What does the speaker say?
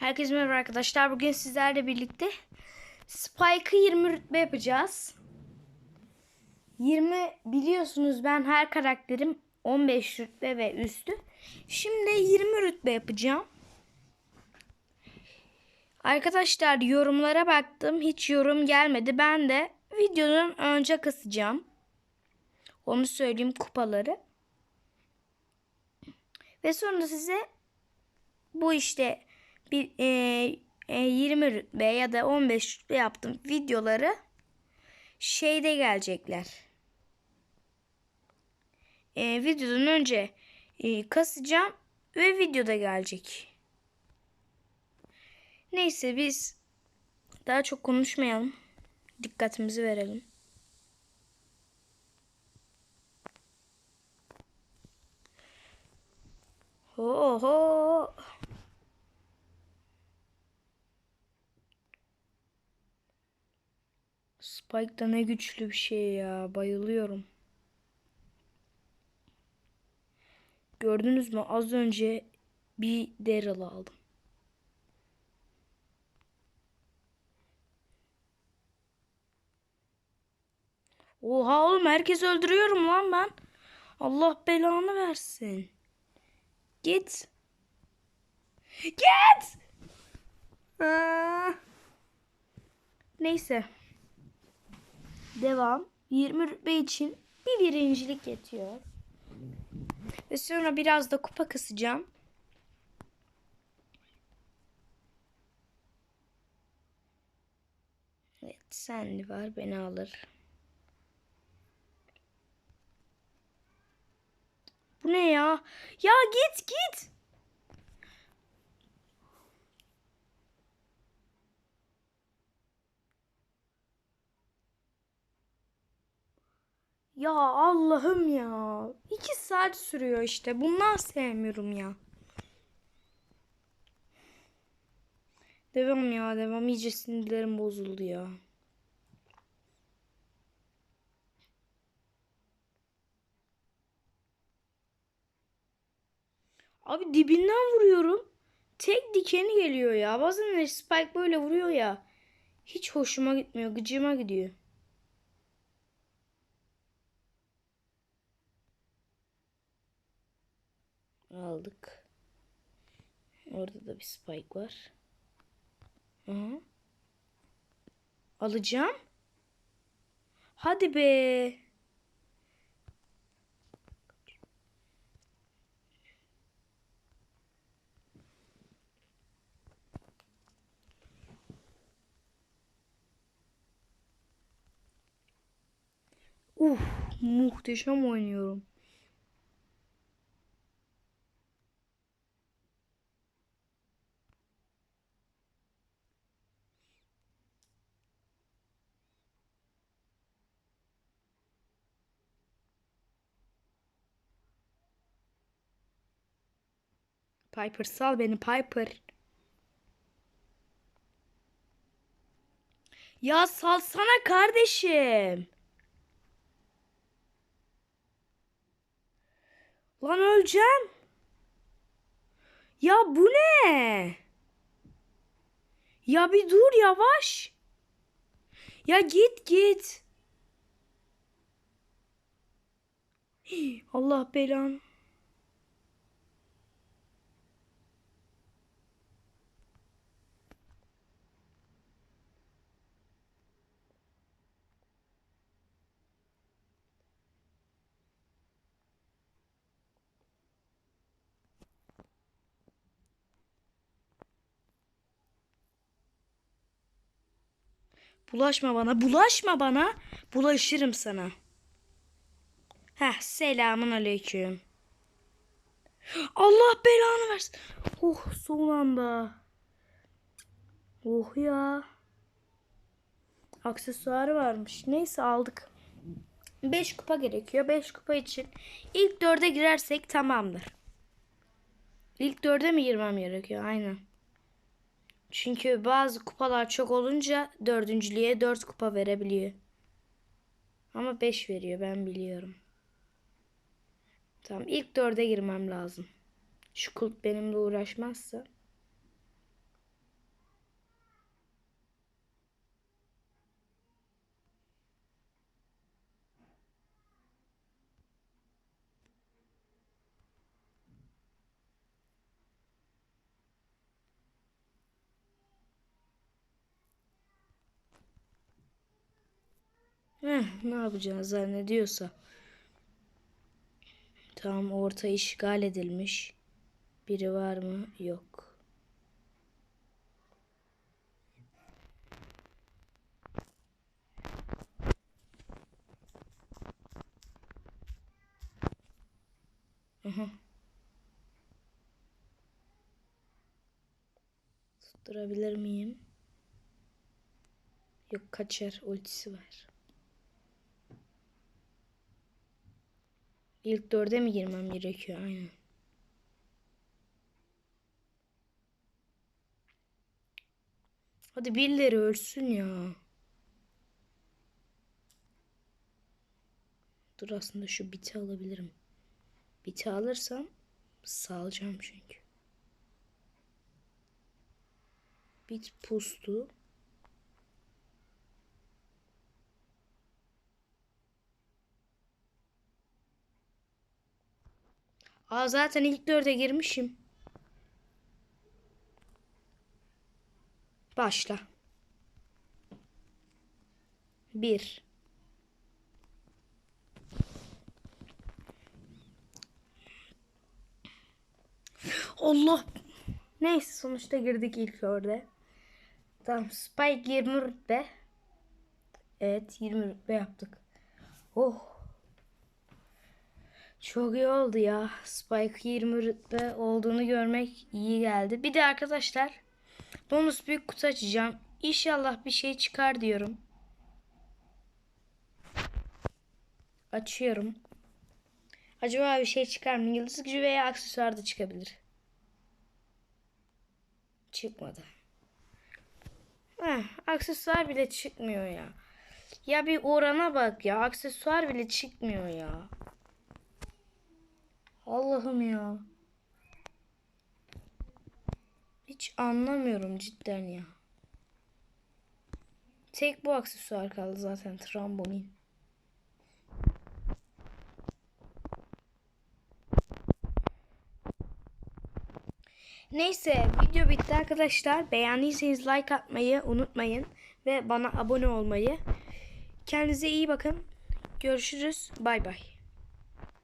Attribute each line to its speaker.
Speaker 1: Herkese merhaba arkadaşlar. Bugün sizlerle birlikte Spike'ı 20 rütbe yapacağız. 20 biliyorsunuz ben her karakterim 15 rütbe ve üstü. Şimdi 20 rütbe yapacağım. Arkadaşlar yorumlara baktım. Hiç yorum gelmedi. Ben de videonun önce kısacağım. Onu söyleyeyim kupaları. Ve sonra size bu işte bir e, e, 20 rütbe ya da 15 rütbe yaptım videoları şeyde gelecekler. E, videodan önce e, kasacağım ve videoda gelecek. Neyse biz daha çok konuşmayalım. Dikkatimizi verelim. Ho ho. Spike da ne güçlü bir şey ya. Bayılıyorum. Gördünüz mü? Az önce bir Daryl aldım. Oha oğlum herkes öldürüyorum lan ben. Allah belanı versin. Git. Git. Aa. Neyse. Devam. 20 rütbe için bir birincilik yetiyor. Ve sonra biraz da kupa kısacağım. Evet senli var beni alır. Bu ne ya? Ya git git. Ya Allah'ım ya. İki saat sürüyor işte. Bundan sevmiyorum ya. Devam ya devam. İyice sinirlerim bozuldu ya. Abi dibinden vuruyorum. Tek dikeni geliyor ya. Bazen Spike böyle vuruyor ya. Hiç hoşuma gitmiyor. Gıcıma gidiyor. Aldık. Orada da bir spike var. Aha. Alacağım. Hadi be. Uf, muhteşem oynuyorum. Piper sal beni Piper. Ya salsana kardeşim. Lan öleceğim. Ya bu ne? Ya bir dur yavaş. Ya git git. Allah belanı. Bulaşma bana, bulaşma bana. Bulaşırım sana. Heh, selamun aleyküm. Allah belanı versin. Oh, son anda. Oh ya. Aksesuarı varmış. Neyse aldık. 5 kupa gerekiyor. 5 kupa için ilk 4'e girersek tamamdır. İlk 4'e mi girmem gerekiyor? Aynen. Çünkü bazı kupalar çok olunca dördüncülüğe dört kupa verebiliyor. Ama beş veriyor ben biliyorum. Tamam ilk dörde girmem lazım. Şu kult benimle uğraşmazsa. Heh, ne yapacağını zannediyorsa. Tamam orta işgal edilmiş. Biri var mı? Yok. Aha. Tutturabilir miyim? Yok kaçar ultisi var. İlk dörde mi girmem gerekiyor? Aynen. Hadi birileri ölsün ya. Dur aslında şu biti alabilirim. Biti alırsam salacağım çünkü. Bit pustu. Aa zaten ilk dörde girmişim. Başla. Bir. Allah. Neyse sonuçta girdik ilk dörde. Tamam Spike 20 rütbe. Evet 20 rütbe yaptık. Oh. Çok iyi oldu ya. Spike 20 rütbe olduğunu görmek iyi geldi. Bir de arkadaşlar bonus büyük kutu açacağım. İnşallah bir şey çıkar diyorum. Açıyorum. Acaba bir şey çıkar mı? Yıldız gücü veya aksesuar da çıkabilir. Çıkmadı. Heh, aksesuar bile çıkmıyor ya. Ya bir orana bak ya. Aksesuar bile çıkmıyor ya. Allah'ım ya. Hiç anlamıyorum cidden ya. Tek bu aksesuar kaldı zaten trambolin. Neyse video bitti arkadaşlar. Beğendiyseniz like atmayı unutmayın. Ve bana abone olmayı. Kendinize iyi bakın. Görüşürüz. Bay bay.